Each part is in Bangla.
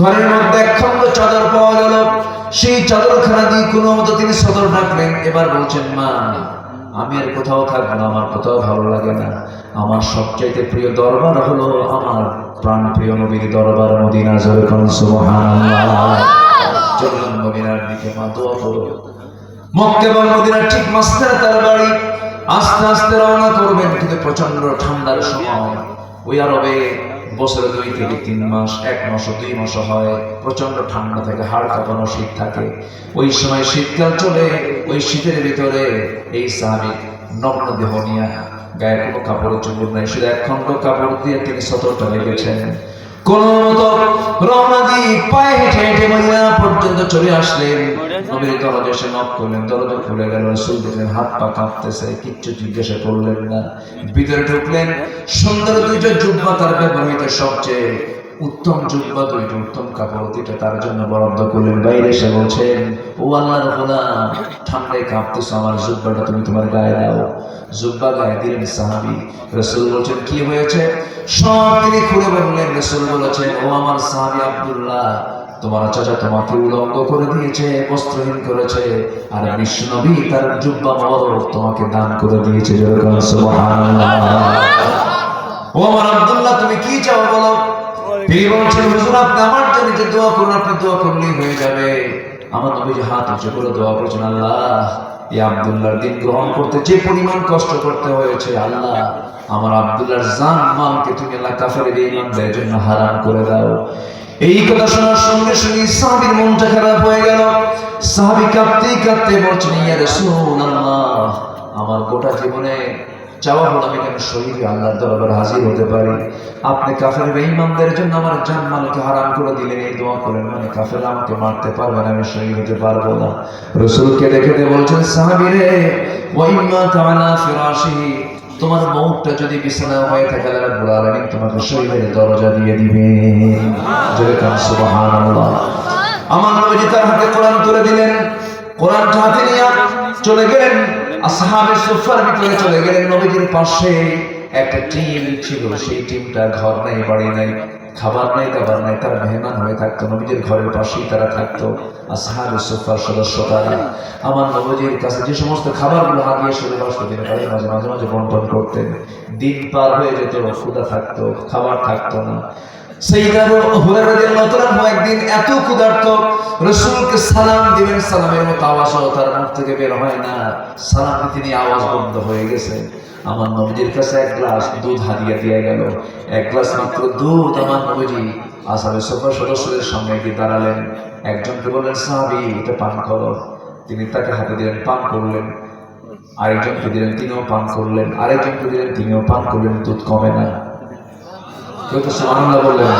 ঘরের মধ্যে একখণ্ড চাদর পাওয়া গেল। সেই চাদরখানা দিয়ে কোনো মতো তিনি সদর ডাকলেন এবার বলছেন, মা, আমি আর কোথাও থাকব না, আমার কোথাও ভালো লাগে না। আমার সবচাইতে প্রিয় দরবার হলো আমার প্রাণ প্রিয় নবীর দরবার মদিনা জোরে মদিনার দিকে মক্কা এবং মদিনার ঠিক তার বাড়ি। আস্তে আস্তে রওনা করবেন, কিন্তু প্রচণ্ড ঠান্ডার সময়। ওই আরবে বছরে দুই থেকে তিন মাস, এক মাস দুই মাস হয় প্রচণ্ড ঠান্ডা থাকে, হাড় কাঁপানো শীত থাকে। ওই সময় শীতকাল চলে, ওই শীতের ভিতরে এই সাহাবিক নগ্ন দেহ নিয়ে গায়ে কোনো কাপড় চুপুর নাই, শুধু এক খণ্ড কাপড় দিয়ে তিনি সতর্কটা লেগেছেন কোন মতো রওনা দিয়ে পায়ে হেঁটে হেঁটে পর্যন্ত চলে আসলেন। নবীর দরজা এসে নক করলেন, দরজা খুলে গেল, রসুল দেখলেন হাত পা কাঁপতেছে, কিচ্ছু জিজ্ঞাসা করলেন না। ভিতরে ঢুকলেন, সুন্দর দুইটা জুব্বা তার ব্যবহৃত সবচেয়ে উত্তম জুব্বা দুইটা, উত্তম কাপড় দুইটা তার জন্য বরাদ্দ করলেন। বাইরে এসে বলছেন, ও আল্লাহর গোলাম, ঠান্ডায় কাঁপতেছো, আমার জুব্বাটা তুমি তোমার গায়ে দাও। জুব্বা গায়ে দিলেন সাহাবি। রসুল বলছেন, কি হয়েছে? সব তিনি খুলে বললেন, রসুল বলেছেন, ও আমার সাহাবি আব্দুল্লাহ তোমার চাচা তোমাকে উলঙ্গ করে দিয়েছে, বস্ত্রহীন করেছে, আর নবী তার জুব্বা মরক তোমাকে দান করে দিয়েছে ও আমার আব্দুল্লাহ, তুমি কি চাও বলো? তিনি বলছেন, হুজুর, আপনি আমার জন্য যে দোয়া করুন, আপনি দোয়া করলেই হয়ে যাবে। আমার যে হাত উঁচু করে দোয়া করেছেন, আল্লাহ, এই দিন গ্রহণ করতে যে পরিমাণ কষ্ট করতে হয়েছে, আল্লাহ, আমার আব্দুল্লাহর জান মালকে তুমি আল্লাহ কাফের ইমানদের জন্য হারাম করে দাও। এই কথা শোনার সঙ্গে সঙ্গে সাহাবির মনটা খারাপ হয়ে গেল। সাহাবি কাঁপতে কাঁপতে বলছেন, ইয়া রাসূলুল্লাহ, আমার গোটা জীবনে চাওয়া হলো, আমি কেন শহীদ আল্লাহর দরবারে হাজির হতে পারি? আপনি কাফের বেঈমানদের জন্য আমার জানমালকে হারাম করে দিলেন, এই দোয়া করেন মানে কাফের আমাকে মারতে পারবে না, আমি শহীদ হতে পারব না। রসুলকে দেখে বলছেন সাহাবিরে ওয়াইম্মা তাআলা ফিরাশিহি তোমার মৌতটা যদি বিছানা হয়ে থাকে রাব্বুল আলামিন তোমাকে শরীরের দরজা দিয়ে দিবে। জোরে কান, সুবহানাল্লাহ। আমার নবীজি তার হাতে কোরআন তুলে দিলেন। কোরআনটা হাতে নিয়ে চলে গেলেন। আসহাবে সুফার ভিতরে চলে গেলেন নবীজির পাশে। একটা টিম ছিল, সেই টিমটা ঘর নাই, বাড়ি নাই, খাবার নাই, দাবার নাই, তারা মেহমান হয়ে থাকতো নবীজির ঘরের পাশেই তারা থাকতো সদস্য তারা। আমার নবীজির কাছে যে সমস্ত খাবারগুলো তাদের মাঝে মাঝে মাঝে বন্টন করতেন, দিন পার হয়ে যেত ক্ষুদা থাকতো, খাবার থাকতো না। একদিন এত ক্ষুধার্ত, রাসূলকে সালাম দিবেন, সালামের মতো আওয়াজও তার মুখ থেকে বের হয় না। সালামে তিনি আওয়াজ বন্ধ হয়ে গেছে। আমার নবীজির কাছে এক গ্লাস দুধ হাদিয়া দিয়ে গেল। এক গ্লাস মাত্র দুধ আমার নবীজি আসাবে সফর সদস্যদের সামনে গিয়ে দাঁড়ালেন। একজনকে বললেন, সাহাবি, এটা পান করো। তিনি তাকে হাতে দিলেন, পান করলেন। আরেকজনকে দিলেন, তিনিও পান করলেন। আরেকজনকে দিলেন, তিনিও পান করলেন, দুধ কমে না। কেউ তো সুবহানাল্লাহ বললেন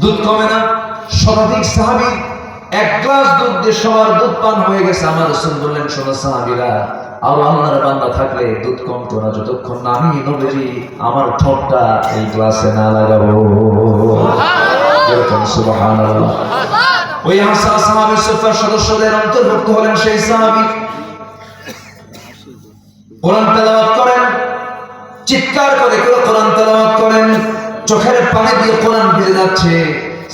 দুধ কমে না? শতাধিক সাহাবি এক গ্লাস দুধ দিয়ে সবার দুধ পান হয়ে গেছে। আমার রসুল বললেন, শোনো সাহাবিরা আর আল্লাহর বান্দা থাকলে দুধ কমতো না যতক্ষণ না আমি নবীজি আমার ঠোঁটটা এই গ্লাসে না লাগাবো। সুবহানাল্লাহ। ওই হাসা সাহাবি সুফার সদস্যদের অন্তর্ভুক্ত হলেন সেই সাহাবি। কোরআন তেলাওয়াত করেন চিৎকার করে কেউ কোরআন তেলাওয়াত করেন চোখের পানি দিয়ে কোরআন ভিজে যাচ্ছে।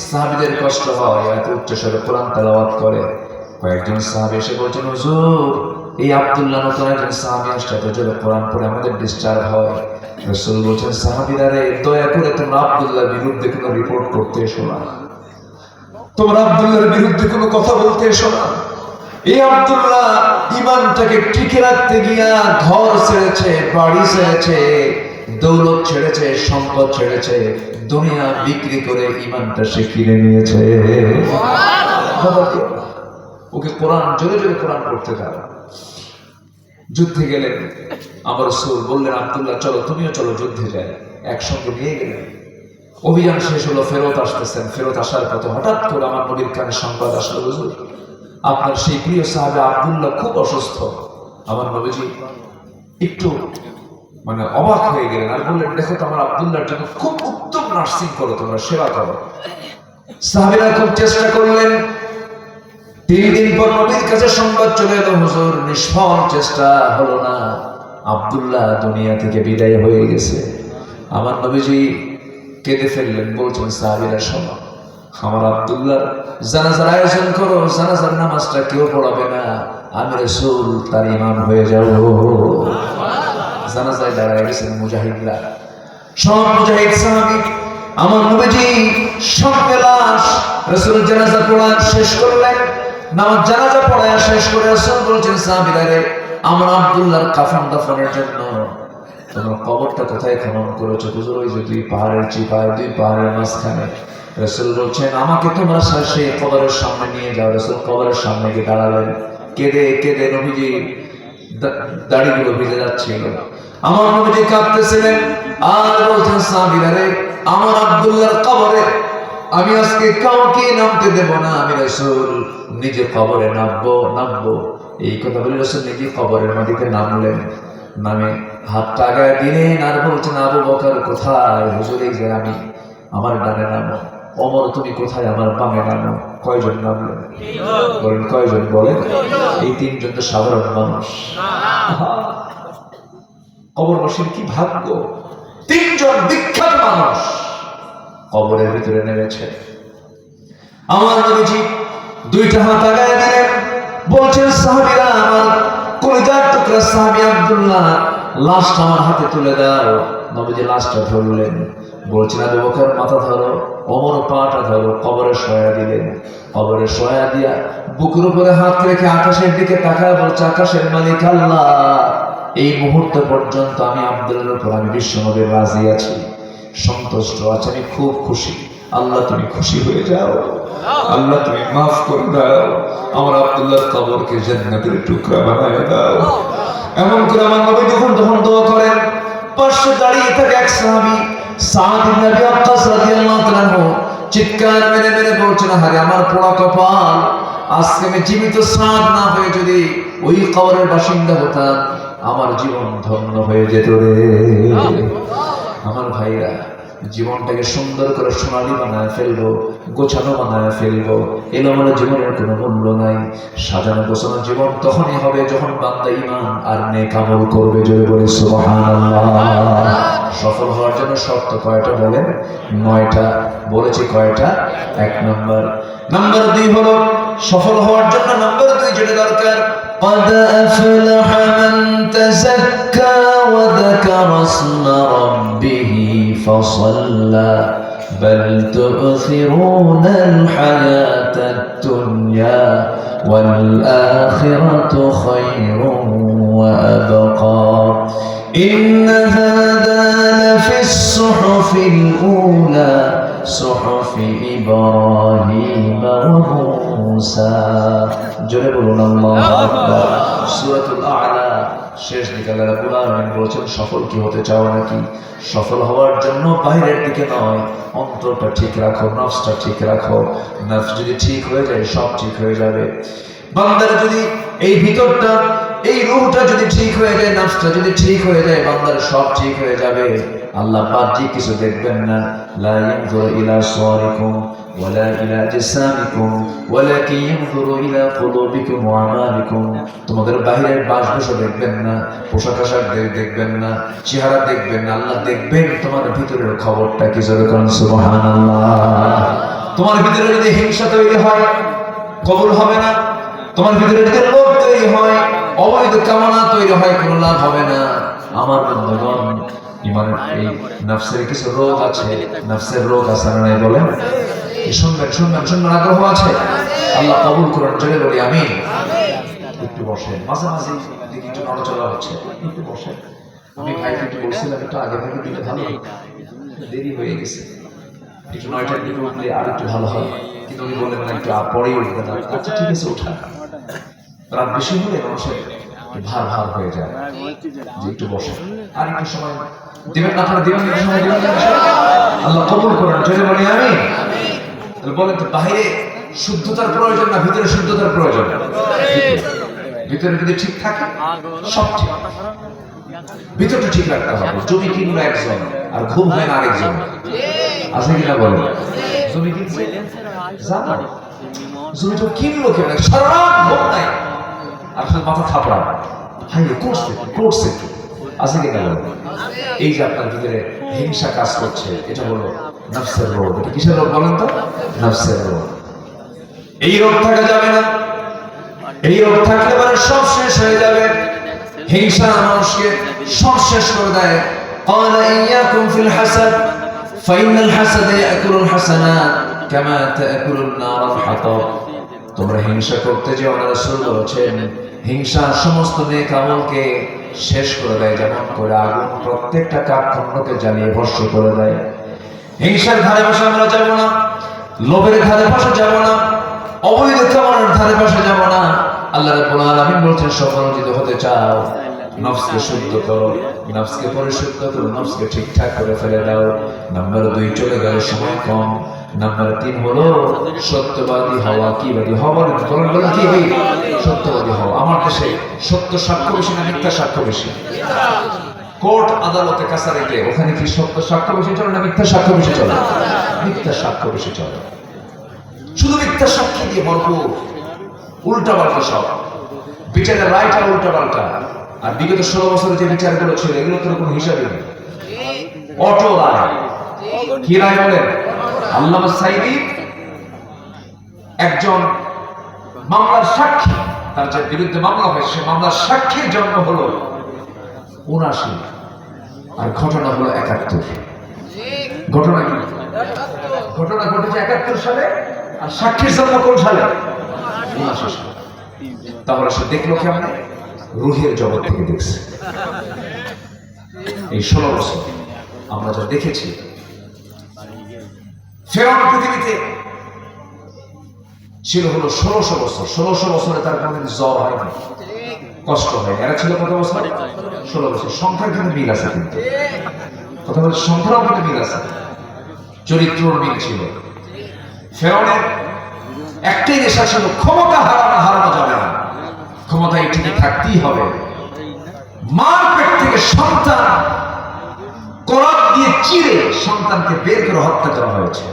সাহাবীদের কষ্ট হয় এত উচ্চ স্বরে কোরআন তেলাওয়াত করে। কয়েকজন সাহাবী এসে বলছেন হুজুর এই আব্দুল্লাহ নতুন একজন সাহাবী আসছে কোরআন পড়ে আমাদের ডিস্টার্ব হয় রসুল বলছেন সাহাবীরা রে দয়া করে তোমরা আব্দুল্লাহর বিরুদ্ধে কোনো রিপোর্ট করতে এসো না। তোমরা আব্দুল্লাহর বিরুদ্ধে কোনো কথা বলতে এসো না। এই আব্দুল্লাহ ইমানটাকে টিকে রাখতে গিয়া ঘর ছেড়েছে বাড়ি ছেড়েছে দৌলত ছেড়েছে সম্পদ ছেড়েছে দুনিয়া বিক্রি করে ইমানটা সে কিনে নিয়েছে। ওকে কোরআন জোরে জোরে কোরআন করতে দাও। যুদ্ধে গেলেন। আমার সুর বললেন, আব্দুল্লাহ, চলো, তুমিও চলো যুদ্ধে যাই। একসঙ্গে নিয়ে গেলেন। অভিযান শেষ হলো, ফেরত আসতেছেন। ফেরত আসার পথে হঠাৎ করে আমার নবীর কানে সংবাদ আসলো, হুজুর, আপনার সেই প্রিয় সাহাবে আব্দুল্লাহ খুব অসুস্থ। আমার নবীজি একটু মানে অবাক হয়ে গেলেন আর বললেন, দেখো তো, আমার আব্দুল্লাহর জন্য খুব উত্তম নার্সিং করো তোমরা, সেবা করো। সাহাবিরা খুব চেষ্টা করলেন তিন দিন পর নবীর কাছে সংবাদ চলে এলো, হুজুর, নিষ্ফল চেষ্টা হলো না। আব্দুল্লাহ দুনিয়া থেকে বিদায় হয়ে গেছে। আমার নবীজি কেঁদে ফেললেন, বলছেন, সাহাবিরা সবাই আমার আব্দুল্লাহ জানাজার আয়োজন করো, জানাজার নামাজটা কেউ পড়াবে না। আমি রসুল, তার ইমাম হয়ে যাব। জানাজায় দাঁড়ায় গেছেন মুজাহিদরা। সব মুজাহিদ সাহাবি, আমার নবীজি সব লাশ রসুল জানাজা পড়া শেষ করলেন। নামাজ জানাজা পড়া শেষ করে রসুল বলছেন সাহাবিরা রে, আমার আব্দুল্লাহর কাফন দাফনের জন্য। তোমার কবরটা কোথায় খনন করেছ? হুজুর, ওই যে দুই পাহাড়ের চিপায় দুই পাহাড়ের মাঝখানে। রসুল বলছেন, আমাকে তোমরা সেই কবরের সামনে নিয়ে যাও। রসুল কবরের সামনে গিয়ে দাঁড়ালেন। কেঁদে কেঁদে নবীজি দাড়িগুলো ভিজে যাচ্ছিল। আমার নবীজি কাঁদতেছিলেন। আর বলছেন সাহাবীরা রে, আমার আব্দুল্লাহর কবরে আমি আজকে কাউকে নামতে দেব না, আমি রসুল নিজে কবরে নামবো নামবো। এই কথা বলে রসুল নিজে কবরের মাটিতে নামলেন। নামে হাতটা আগায় দিলেন, আর বলছেন, আবু বকর, কোথায়? হুজুর যে আমি, আমার ডানে নামো। অমর, তুমি কোথায়? আমার বামে নামো। কয়জন নামলেন? বলেন, কয়জন বলেন? এই তিনজন তো সাধারণ মানুষ। কবরবাসীর কি ভাগ্য? তিনজন বিখ্যাত মানুষ। কবরের ভিতরে নেমেছে। আমার নবীজি দুইটা হাত আগায় দিলেন। বলছেন, সাহাবীরা, আমার কলিজার টুকরা সাহাবী আব্দুল্লাহ, লাশটা আমার হাতে তুলে দাও। নবীজি লাশটা ধরলেন। বলছেন, আবু বকর, মাথা ধরো, অমর পাটা ধরো, কবরে সয়া দিলেন। কবরে সয়া দিয়া বুকের উপরে হাত রেখে আকাশের দিকে তাকায় বলছে, আকাশের মালিক আল্লাহ, এই মুহূর্ত পর্যন্ত আমি আব্দুল্লাহর উপর, আমি বিশ্বনবীর রাজি আছি। সন্তুষ্ট আছে আমি খুব খুশি। আল্লাহ, তুমি খুশি হয়ে যাও। আল্লাহ, তুমি মাফ করে দাও। আমার আব্দুল্লাহর কবরকে জান্নাতের টুকরা বানায় দাও। এমন করে আমার নবী যখন তখন দোয়া করেন, পাশে দাঁড়িয়ে থাকে এক সাহাবী, সাদ ইবনে আবি ওয়াক্কাস রাদিয়াল্লাহু তাআলা চিৎকার মেরে মেরে বলছেন হারে, আমার পোড়া কপাল। আজকে আমি জীবিত সাদ না হয়ে যদি ওই কবরের বাসিন্দা হতাম, আমার জীবন ধন্য হয়ে যেত রে। আমার ভাইরা জীবনটাকে সুন্দর করে সোনালি বানায় ফেলবো গোছানো বানায় ফেলবো এলোমেলো জীবনের কোনো মূল্য নাই সাজানো গোছানো জীবন তখনই হবে যখন বান্দা ইমান আর নেক আমল করবে জোরে বলে সুবহানাল্লাহ সফল হওয়ার জন্য শর্ত কয়টা বলেন নয়টা বলেছি কয়টা এক নম্বর নাম্বার দুই হলো সফল হওয়ার জন্য নাম্বার দুই যেটা দরকার قد أفلح من تزكى وذكر اسم ربه فصلى بل تؤثرون الحياة الدنيا والآخرة خير وأبقى. إن هذا لفي الصحف الأولى صحف إبراهيم وموسى. جنب الله أكبر. سورة الأعلى. শেষ দিকে আল্লাহ বলেছেন, সফল কি হতে চাও নাকি? সফল হওয়ার জন্য বাইরের দিকে নয়, অন্তরটা ঠিক রাখো, নফসটা ঠিক রাখো। নফস যদি ঠিক হয়ে যায়, সব ঠিক হয়ে যাবে। বান্দার যদি এই ভিতরটা, এই রূহটা যদি ঠিক হয়ে যায়, নফসটা যদি ঠিক হয়ে যায়, বান্দার সব ঠিক হয়ে যাবে। আল্লাহ বাহ্যিক কিছু দেখবেন না, লা ইয়ানজুরু ইলা সুওয়ারিকুম। ইলা জিসামিকুম ওয়ালাকিন ইয়ানজুরু ইলা কুলুবিকুম ওয়া আমালিকুম তোমাদের বাহিরের বাসভূষা দেখবেন না, পোশাক আশাক দেখবেন না, চেহারা দেখবেন না, আল্লাহ দেখবেন তোমার ভিতরের খবরটা কি করেন সুবহানাল্লাহ। তোমার ভিতরে যদি হিংসা তৈরি হয়, কবুল হবে না। তোমার ভিতরে যদি লোভ তৈরি হয়, অবৈধ কামনা তৈরি হয়, কোনো লাভ হবে না। আমার বন্ধুগণ ইমানের এই নফসের কিছু রোগ আছে নফসের রোগ আছে না নাই বলেন? শুনবেন শুনবেন শুনবেন আগ্রহ আছে। আল্লাহ কবুল করুন জেনে বলি আমি একটু বসেন। মাঝে মাঝে একটু নড়াচড়া হচ্ছে। একটু বসেন। আমি ভাইকে একটু বলছিলাম, একটু আগে ভাগে দিলে ভালো দেরি হয়ে গেছে। একটু নয়টার দিকে উঠলে আর একটু ভালো হয়। কিন্তু উনি বললেন একটু পরেই আচ্ছা ঠিক আছে ওঠা রাত বেশি হলে মানুষের ভার ভার হয়ে যায়। যে একটু বসে। আর একটু সময়। দিবেন আপনারা দিবেন একটু সময় দিবেন আল্লাহ কবুল করেন যদি বলি আমি তাহলে বলেন তো বাইরে শুদ্ধতার প্রয়োজন না ভিতরে শুদ্ধতার প্রয়োজন? ভিতরে। যদি ঠিক থাকে সব ঠিক। ভিতরটা ঠিক রাখতে হবে। জমি কিনলো একজন আর ঘুম হয় না আরেকজন। আছে কিনা বলেন? জমি কিনছে? জানো? জমিটা কিনলো কেন সারা রাত ঘুম নাই। আর শুধু মাথা থাপড়া হাই করছে করছে আছে কিনা বলেন এই যে আপনার ভিতরে হিংসা কাজ করছে এটা হলো নফসের রোগ এটা কিসের রোগ বলেন তো নফসের রোগ এই রোগ থাকা যাবে না এই রোগ থাকলে পরে সব শেষ হয়ে যাবে হিংসা মানুষকে সব শেষ করে দেয় قال إياكم في الحسد فإن الحسد يأكل الحسنات كما تأكل النار الحطب তোমরা হিংসা করতে যে ওনারা রাসূল বলেছেন হিংসা সমস্ত নেক আমলকে শেষ করে দেয়, যেমন করে আগুন। প্রত্যেকটা কাঠখণ্ডকে জ্বালিয়ে ভস্য করে দেয়। হিংসার ধারে বসে আমরা যাব না, লোভের ধারে বসে যাব না, অবৈধ কামনার ধারে পাশে যাব না। আল্লাহ রাব্বুল আলামিন বলছেন সফলজিত হতে চাও। নফসকে শুদ্ধ করো, নফসকে পরিশুদ্ধ করো, নফসকে ঠিকঠাক করে ফেলে দাও। নাম্বার দুই, চলে গেল সময় কম। নাম্বার তিন হলো, সত্যবাদী হওয়া কি বাদী হওয়া? বলেন কি ভাই সত্যবাদী হওয়া। আমার দেশে সত্য সাক্ষ্য বেশি না মিথ্যা সাক্ষ্য বেশি? কোর্ট আদালতে কাছারিতে, ওখানে কি সত্য সাক্ষ্য বেশি চলে না মিথ্যা সাক্ষ্য বেশি চলে? মিথ্যা সাক্ষ্য বেশি চলে। শুধু মিথ্যা সাক্ষী দিয়ে ভরপুর উল্টা পাল্টা সব। বিচারের আর উল্টা পাল্টা আর বিগত ষোলো বছরের যে বিচারগুলো ছিল এগুলো তো কোনো হিসাবে নেই। অটো রায় কি রায় বলেন? আল্লাহ সাইদি একজন মামলার সাক্ষী। তার যে বিরুদ্ধে মামলা হয়েছে সে মামলার সাক্ষীর জন্ম হলো উনাশি আর ঘটনা হলো একাত্তর। ঘটনা কি? ঘটনা ঘটেছে একাত্তর সালে, আর সাক্ষীর জন্ম কোন সালে? উনাশি সালে। সে দেখল কেমন? রুহের জগৎ থেকে দেখছে। এই ষোলো বছর আমরা যা দেখেছি, ফেরাউন পৃথিবীতে ছিল হলো ষোলোশো বছর। ষোলোশো বছরে তার কোনদিন জ্বর হয়নি কষ্ট হয় এরা ছিল কত বছর? ষোলো বছর। সংখ্যার কিন্তু মিল আছে কিন্তু। কথা বলছে সংখ্যারও কিন্তু মিল আছে। চরিত্রর মিল ছিল। ফেরাউনের একটাই নেশা ছিল ক্ষমতা হারানো হারানো যাবে না ক্ষমতায় টিকে থাকতেই হবে। মার পেট থেকে সন্তান করাত দিয়ে চিরে সন্তানকে বের করে হত্যা করা হয়েছে।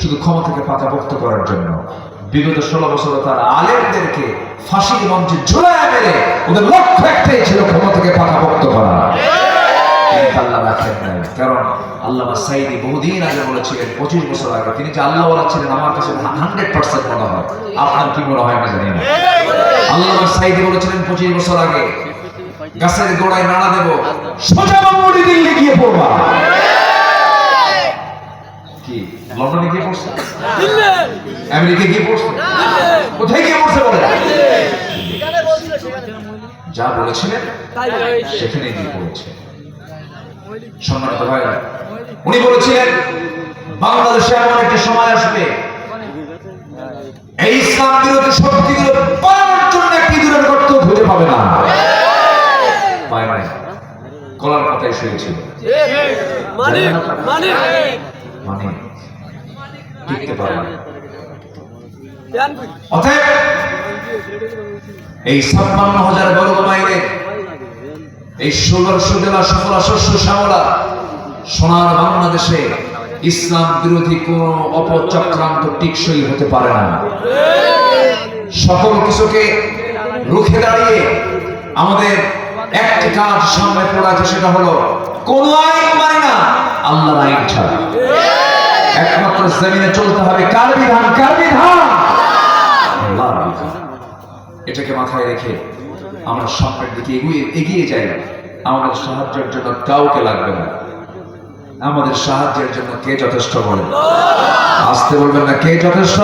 শুধু ক্ষমতাকে পাকাপোক্ত করার জন্য। বিগত ষোলো বছর তার আলেমদেরকে ফাঁসির মঞ্চে ঝুলায় মেরে ওদের লক্ষ্য একটাই ছিল ক্ষমতাকে পাকাপোক্ত করা। আল্লাহ রাখেন নাই। কারণ আল্লাহ সাইদি বহুদিন আগে বলেছিলেন, পঁচিশ বছর আগে তিনি যে আল্লাহ ছিলেন, আমার কাছে হান্ড্রেড পার্সেন্ট মনে হয়। আপনার কি মনে হয় না জানি না। আল্লাহ বলেছিলেন পঁচিশ বছর আগে, গাছের গোড়ায় নাড়া দেব, সোজা দিল্লি গিয়ে পড়বা। কোথায় যা বলেছিলেন, সেখানে গিয়ে সম্মানিত উনি বলেছিলেন, বাংলাদেশে এমন একটি সময় আসবে এই ইসলাম বিরোধী শক্তিগুলো পালানোর জন্য একটি দূরের গর্ত খুঁজে পাবে না। পায় নাই কলার শুয়েছিল। মানে টিকতে পারে না। অতএব এই ছাপ্পান্ন হাজার বর্গ মাইলে এই ষোলো সুজলা সফলা শস্য শ্যামলা সোনার বাংলাদেশে ইসলাম বিরোধী কোন অপচক্রান্ত টিকসই হতে পারে না। সকল কিছুকে রুখে দাঁড়িয়ে আমাদের একটি কাজ সামনে পড়ে আছে, সেটা হলো কোন আইন মানে না, আল্লাহর আইন ছাড়া। একমাত্র জমিনে চলতে হবে, কার বিধান কার বিধান? এটাকে মাথায় রেখে আমরা সামনের দিকে এগিয়ে এগিয়ে যাই। আমাদের সাহায্যের জন্য কাউকে লাগবে না। আমাদের সাহায্যের জন্য কে যথেষ্ট বলেন আসতে বলবেন না কে যথেষ্ট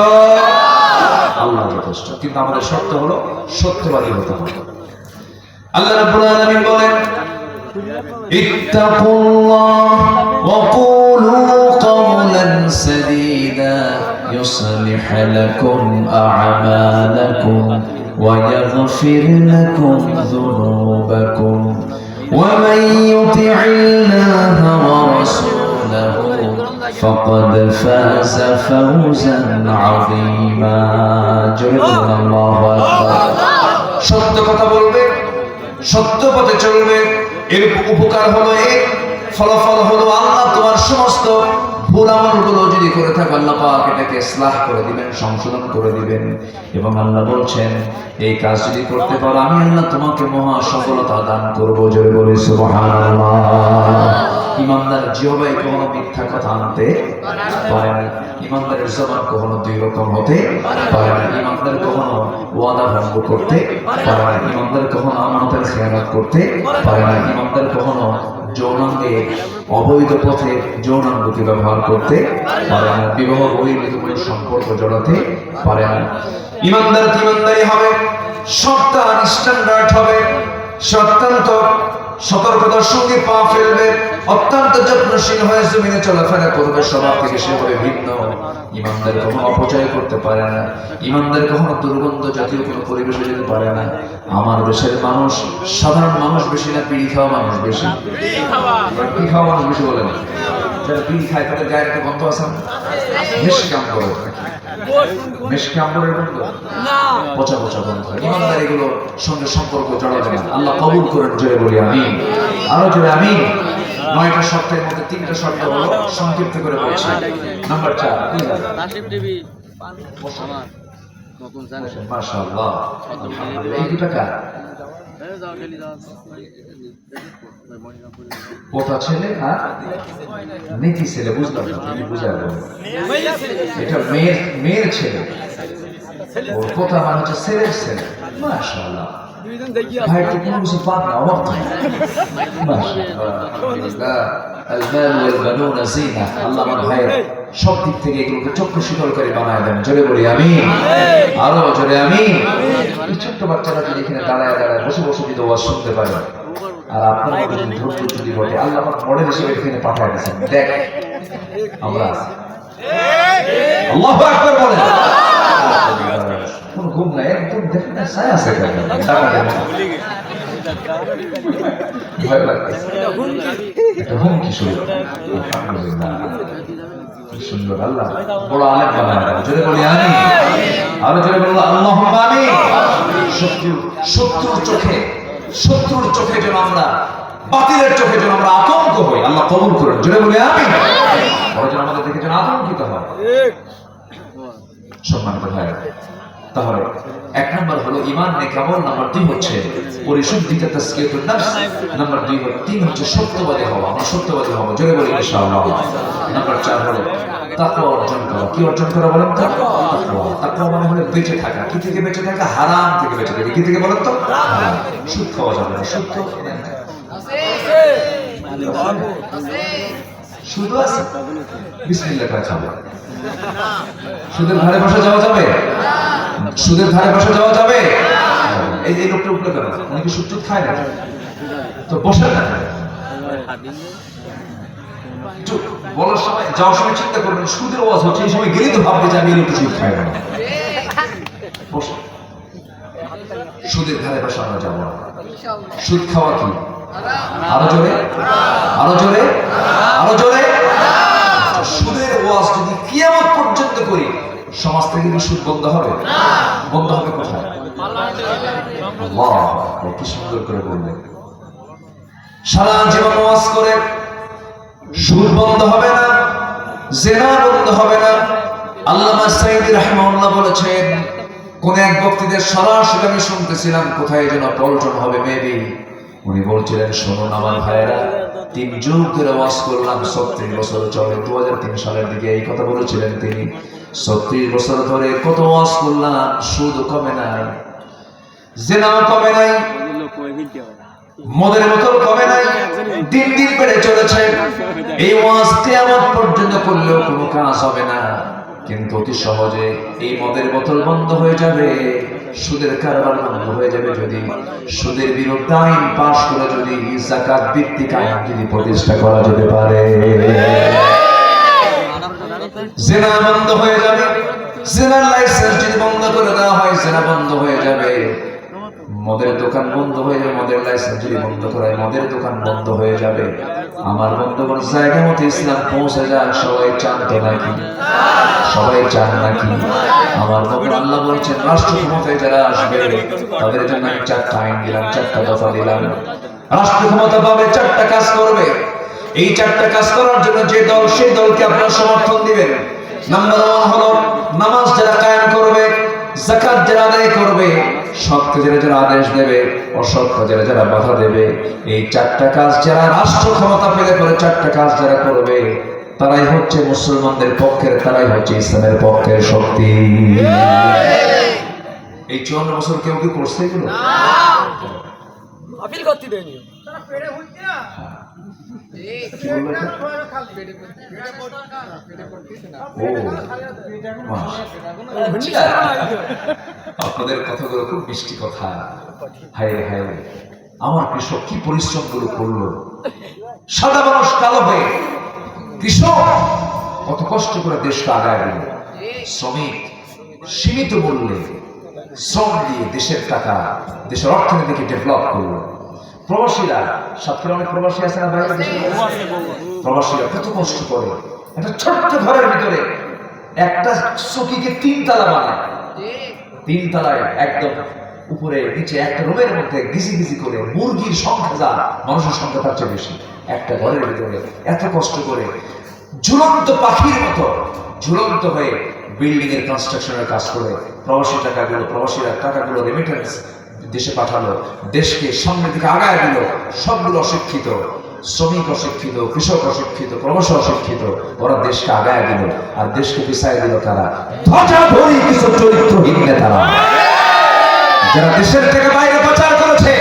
আল্লাহ যথেষ্ট কিন্তু আমাদের শর্ত হলো সত্যবাদী হতে হবে আল্লাহ রাব্বুল আলামিন বলেন اتقوا الله وقولوا قولا سديدا يصلح لكم أعمالكم ويغفر لكم ذنوبكم ومن يطع الله ورسوله فقد فاز فوزا عظيما جل الله أكبر সত্য কথা বলবে সত্য পথে চলবে এর উপকার হলো এই ফলাফল হলো আল্লাহ তোমার সমস্ত ভুল আমলগুলো যদি করে থাকে, আল্লাহ পাক এটাকে ইসলাহ করে দিবেন, সংশোধন করে দিবেন। এবং আল্লাহ বলছেন, এই কাজ যদি করতে পারো, আমি আল্লাহ তোমাকে মহা সফলতা দান করব জয় বলে, সুবহানাল্লাহ। ইমানদার জিহবাই কখনো মিথ্যা কথা আনতে পারে না। ইমানদারের জবান কখনো দুই রকম হতে পারে না। ইমানদার কখনো ওয়াদা ভঙ্গ করতে পারে না। ইমানদার কখনো আমানতের খেয়ানত করতে পারে না। ইমানদার কখনো যৌনাঙ্গে অবৈধ পথে যৌনাঙ্গকে ব্যবহার করতে পারে না। বিবাহ বহির্ভূত কোনো সম্পর্ক জড়াতে পারে না। ইমানদার ইমানদারি হবে সত্তান স্ট্যান্ডার্ড হবে সত্যান্ত সতর্কতার সঙ্গে পা ফেলবে। অত্যন্ত যত্নশীল হয়ে জমিনে চলাফেরা করবে। সবার থেকে সে হবে ভিন্ন। ইমানদার কখনো অপচয় করতে পারে না। ইমানদার কখনো দুর্গন্ধ জাতীয় কোনো পরিবেশে যেতে পারে না। আমার দেশের মানুষ সাধারণ মানুষ বেশি না পিড়ি খাওয়া মানুষ বেশি। পিড়ি খাওয়া মানুষ বেশি বলে না। যারা পিড়ি খায় তাদের গায়ের একটা গন্ধ আছে নিষ্কাম করে গন্ধ? পচা পচা গন্ধ। ইমানদার এগুলো সঙ্গে সম্পর্ক জড়াবে না। আল্লাহ কবুল করেন জোরে বলি আমি আরও জোরে আমি নয়টা শর্তের মধ্যে তিনটা শর্ত হলো সংক্ষিপ্ত করে বলছি। নাম্বার চার আমার। নতুন মাশাআল্লাহ। আলহামদুলিল্লাহ এই দুটা কার? পোতা ছেলে আর নীতি ছেলে বুঝলাম না তুমি বুঝাবো এটা মেয়ের মেয়ের ছেলে ওর পোতা মানে হচ্ছে ছেলের ছেলে মাশাআল্লাহ দুইজন দেখি ভাই তো কোনো কিছু পাক না অবাক না মাশাআল্লাহ المال والبنون زينة আল্লাহ আমার ভাইয়ের সব দিক থেকে এগুলোকে চক্ষু শীতলকারী বানায় দেন জোরে বলি আমি আরো জোরে আমি এই ছোট্ট বাচ্চারা যদি এখানে দাঁড়ায় দাঁড়ায় বসে বসে যদি ওয়াজ শুনতে পারে আর আপনার যদি যদি ঘটে আল্লাহ মডেল হিসেবে এখানে পাঠায় দিয়েছেন। দেখ, আমরা। আল্লাহু আকবার বলেন। কোনো ঘুম নাই, একদম দেখেন না, ছায়া আছে বড় আলেম বানায় বলি আমি আরও আল্লাহ শত্রু, শত্রুর চোখে শত্রুর চোখে যেন আমরা, বাতিলের চোখে যেন আমরা আতঙ্ক হই। আল্লাহ কবুল করেন। জোরে বলি আমি বড় যেন আমাদের দেখে যেন আতঙ্কিত হয় সম্মানিত ভাই তাহলে এক নম্বর হলো ইমান নে কেমন? নাম্বার দুই হচ্ছে পরিশুদ্ধিতা তাসকিয়াতুন নাফস। নাম্বার দুই তিন হচ্ছে সত্যবাদী হওয়া। আমরা সত্যবাদী হব। জোরে বলি ইনশাআল্লাহ। নাম্বার চার হলো তাকওয়া অর্জন করা। কি অর্জন করা বলেন তো? তাকওয়া। তাকওয়া। মানে হলো বেঁচে থাকা। কি থেকে বেঁচে থাকা? হারাম থেকে বেঁচে থাকা। কি থেকে বলেন তো। সুদ খাওয়া যাবে না। সুদ তো আছে। বিসমিল্লাহ করে খাবে। সুদের ধারে বসে যাওয়া যাবে? সুদের ধারে বসে যাওয়া যাবে? এই যে এই লোকটা উঠল কেন? উনি কি সুদ খায় না তো বসে না। বলার সময়, যাওয়ার সময় চিন্তা করবেন, সুদের ওয়াজ হচ্ছে, এই সময় গেলেই তো ভাববে যে আমি লোকটা সুদ খাই না। সুদের ধারে বসে আমরা যাব। না। সুদ খাওয়া কি? আরও জোরে? আরও জোরে? আরও জোরে? সুদের ওয়াজ যদি কিয়ামত পর্যন্ত করি, সমাজ থেকে কি সুদ বন্ধ হবে? বন্ধ হবে কোথায়? সুন্দর করে বললেন। সারা জীবন ওয়াজ করে সুদ বন্ধ হবে না, জেনা বন্ধ হবে না। আল্লামা সাইদি রাহমাহুল্লাহ বলেছেন, কোন এক বক্তৃতার সরাসরি আমি শুনতেছিলাম, কোথায় যেন পল্টন হবে মেবি উনি বলছিলেন, শুনুন আমার ভাইয়েরা, তিন যুগ ধরে ওয়াজ করলাম, ছত্রিশ বছর চলে। দু হাজার তিন সালের দিকে এই কথা বলেছিলেন তিনি। ছত্রিশ বছর ধরে কত ওয়াজ করলাম সুদ কমে নাই, জেনাও কমে নাই। মদের বোতল কমে নাই? দিন দিন বেড়ে চলেছে। এই ওয়াজ কিয়ামত পর্যন্ত করলেও কোনো কাজ হবে না। কিন্তু অতি সহজে এই মদের বোতল বন্ধ হয়ে যাবে, সুদের কারবার বন্ধ হয়ে যাবে যদি সুদের বিরুদ্ধে আইন পাশ করে যদি জাকাত ভিত্তিক আইন যদি প্রতিষ্ঠা করা যেতে পারে। জেনা বন্ধ হয়ে যাবে। জেনার লাইসেন্স যদি বন্ধ করে দেওয়া হয়, জেনা বন্ধ হয়ে যাবে। মদের দোকান বন্ধ হয়ে যাবে মদের লাইসেন্স যদি বন্ধ করা হয় মদের দোকান বন্ধ হয়ে যাবে। আমার বন্ধুগণ জায়গা মতো ইসলাম পৌঁছে যাক, সবাই চান তো নাকি? সবাই চান নাকি? আমার বন্ধু আল্লাহ বলছেন রাষ্ট্র ক্ষমতায় যারা আসবে, তাদের জন্য আমি চারটা আইন দিলাম, চারটা দফা দিলাম। রাষ্ট্র ক্ষমতা পাবে, চারটা কাজ করবে। এই চারটা কাজ করার জন্য যে দল, সেই দলকে আপনার সমর্থন দিবেন। নাম্বার ওয়ান হলো, নামাজ যারা কায়েম করবে জাকাত যারা আদায় করবে সৎ কাজের যারা আদেশ দেবে অসৎ কাজের যারা বাধা দেবে এই চারটা কাজ যারা রাষ্ট্র ক্ষমতা পেলে পরে চারটা কাজ যারা করবে তারাই হচ্ছে মুসলমানদের পক্ষের তারাই হচ্ছে ইসলামের পক্ষের শক্তি। এই চুয়ান্ন বছর কেউ কি করছে এগুলো? আপিল করতে দেয়নি। আপনাদের কথাগুলো খুব মিষ্টি কথা। হায় হায় আমার কৃষক কি পরিশ্রমগুলো করল? সাদা মানুষ কালো হয়ে কৃষক কত কষ্ট করে দেশটা আগায় দিল। শ্রমিক সীমিত মূল্যে শ্রম দিয়ে দেশের টাকা, দেশের অর্থনীতিকে ডেভেলপ করল। প্রবাসীরা সাতক্ষীরা অনেক প্রবাসী আছে না বাইরে প্রবাসীরা কত কষ্ট করে। একটা ছোট্ট ঘরের ভিতরে একটা চকিকে তিন তালা বানায়। তিন তালায় একদম উপরে নিচে একটা রুমের মধ্যে গিজি গিজি করে মুরগির সংখ্যা যা মানুষের সংখ্যা তার চেয়ে বেশি। একটা ঘরের ভিতরে এত কষ্ট করে ঝুলন্ত পাখির মতো ঝুলন্ত হয়ে বিল্ডিং এর কনস্ট্রাকশনের কাজ করে প্রবাসী টাকাগুলো প্রবাসীরা টাকাগুলো রেমিটেন্স দেশে পাঠালো, দেশকে সামনের দিকে আগায় দিল, সবগুলো অশিক্ষিত, শ্রমিক অশিক্ষিত, কৃষক অশিক্ষিত ক্রমশ অশিক্ষিত, ওরা দেশকে আগায় দিল, আর দেশকে পিছায় দিল তারা ধ্বজা ধরি কিছু চরিত্রহীন নেতারা। যারা দেশের থেকে বাইরে প্রচার করেছে,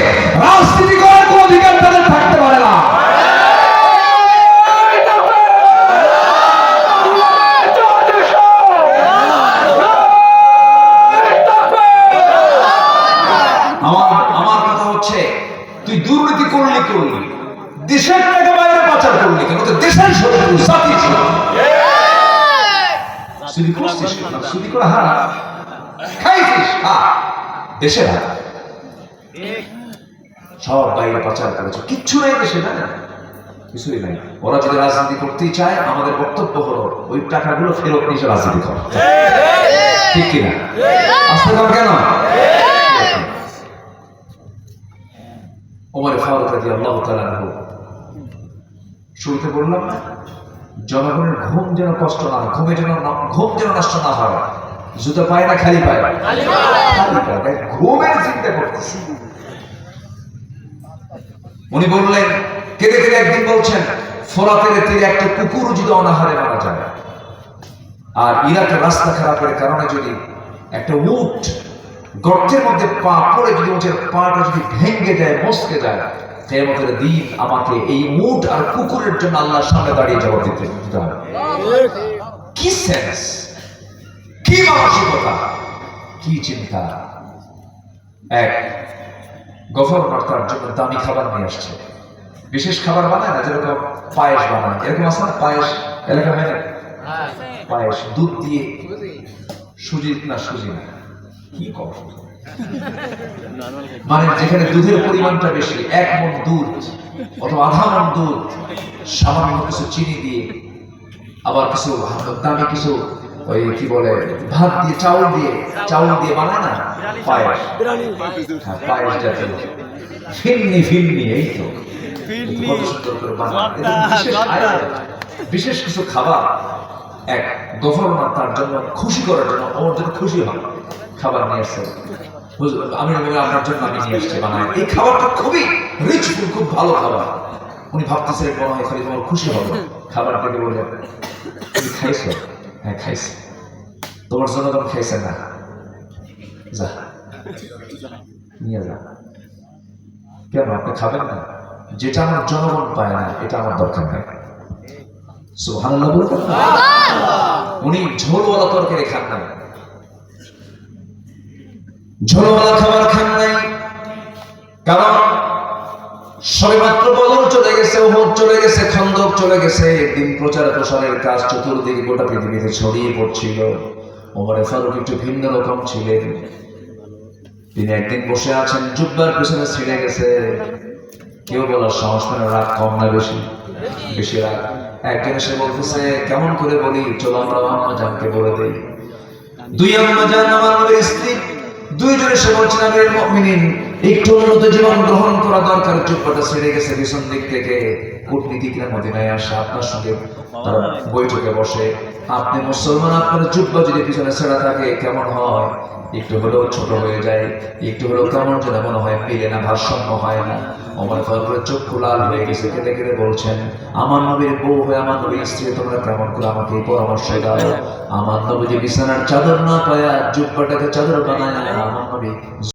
রাজনীতি করার কোন অধিকার তাদের দেশের হারা সব বাইরে পাচার করেছে কিচ্ছু নেই দেশে না? কিছুই নাই। ওরা যদি রাজনীতি করতেই চায়, আমাদের বক্তব্য হলো, ওই টাকাগুলো ফেরত নিয়ে রাজনীতি কর। ঠিক কিনা? আসতে কর কেন? ওমর ফারুক রাজি আল্লাহ তালাহ শুরুতে বললাম না, জনগণের ঘুম যেন কষ্ট না ঘুমে যেন না- ঘুম যেন নষ্ট না হয়। জুতো পায় না খালি পায়? খালি পায়। ঘুমের চিন্তা করতেছে। উনি বললেন কেঁদে কেঁদে একদিন বলছেন ফোরাতের তীরে একটা কুকুর যদি অনাহারে মারা যায়। আর ইরাকের রাস্তা খারাপের কারণে যদি একটা উট গর্তের মধ্যে পা পড়ে যদি উঠের পাটা যদি ভেঙে যায় মস্কে যায় কেয়ামতের দিন আমাকে এই উট আর কুকুরের জন্য আল্লাহর সামনে দাঁড়িয়ে জবাব দিতে দিতে হবে কি সেন্স কি মানসিকতা? কি চিন্তা? এক গভর্নর তার জন্য দামি খাবার নিয়ে আসছে। বিশেষ খাবার বানায় না যেরকম পায়েস বানায়। এরকম আছে না পায়েস? এলাকা হয়। পায়েস দুধ দিয়ে? সুজি। না সুজি না? কি কম মানে যেখানে দুধের পরিমাণটা বেশি এক মন দুধ অথবা আধা মন দুধ সামান্য কিছু চিনি দিয়ে আবার কিছু দামি কিছু ওই কি বলে ভাত দিয়ে চাউল দিয়ে চাউল দিয়ে বানায় না? পায়েস। হ্যাঁ, পায়েস জাতীয়। ফিরনি ফিরনি এই তো। বিশেষ কিছু খাবার এক গভর্নর তার জন্য খুশি করার জন্য আমার জন্য খুশি হয়। খাবার নিয়ে আসছে আমি আপনার জন্য আমি নিয়ে আসছি বানায়। এই খাবারটা খুবই রিচ খুব ভালো খাবার। উনি ভাবতেছিলেন মনে হয় খালি তোমার খুশি হবে। খাবার থেকে বলে তুমি খাইছো? হ্যাঁ খাইছি। তোমার জন্য তুমি খাইছে না। যা। নিয়ে যা। কেন, আপনি খাবেন না? যেটা আমার জনগণ পায় না, এটা আমার দরকার নেই। সুবহানাল্লাহ বলতে উনি ঝোলওয়ালা তরকারি খান নাই। ঝোলওয়ালা খাবার খান নাই। কারণ সবেমাত্র বদল চলে গেছে ওহদ চলে গেছে, খন্দক চলে গেছে। দিন প্রচার প্রসারের কাজ চতুর্দিকে গোটা পৃথিবীতে ছড়িয়ে পড়ছিল। ওমরে ফারুক একটু ভিন্ন রকম ছিলেন। তিনি একদিন বসে আছেন জুব্বার পেছনে ছিঁড়ে গেছে। কেউ বলার সাহস পায় রাগ কম না বেশি? বেশি রাগ। একদিন এসে বলতেছে, কেমন করে বলি, চলো আমরা আম্মা জানকে বলে দিই। দুই আম্মা জান, আমার স্ত্রী। দুইজন এসে বলছেন আমির মুমিনিন একটু উন্নত জীবন গ্রহণ করা দরকার ছেড়ে গেছে দিক থেকে কূটনীতিকরা মদিনায় আসে, আপনার সঙ্গে তারা বৈঠকে বসে। আপনি মুসলমান, আপনার যদি পিছনে ছেড়া থাকে, কেমন হয়? একটু হলেও ছোট হয়ে যায়, একটু হলেও কেমন যেন মনে হয় না, ভারসাম্য হয় না। আমার ফারুকের চক্ষু লাল হয়ে গেছে বলছেন, আমার নবীর বউ হয়ে, আমার নবীর স্ত্রী, তোমরা কেমন করে আমাকে পরামর্শ দাও? আমার নবী যে বিছানার চাদর না পায়া জুব্বাটাকে চাদর বানায় আমার নবী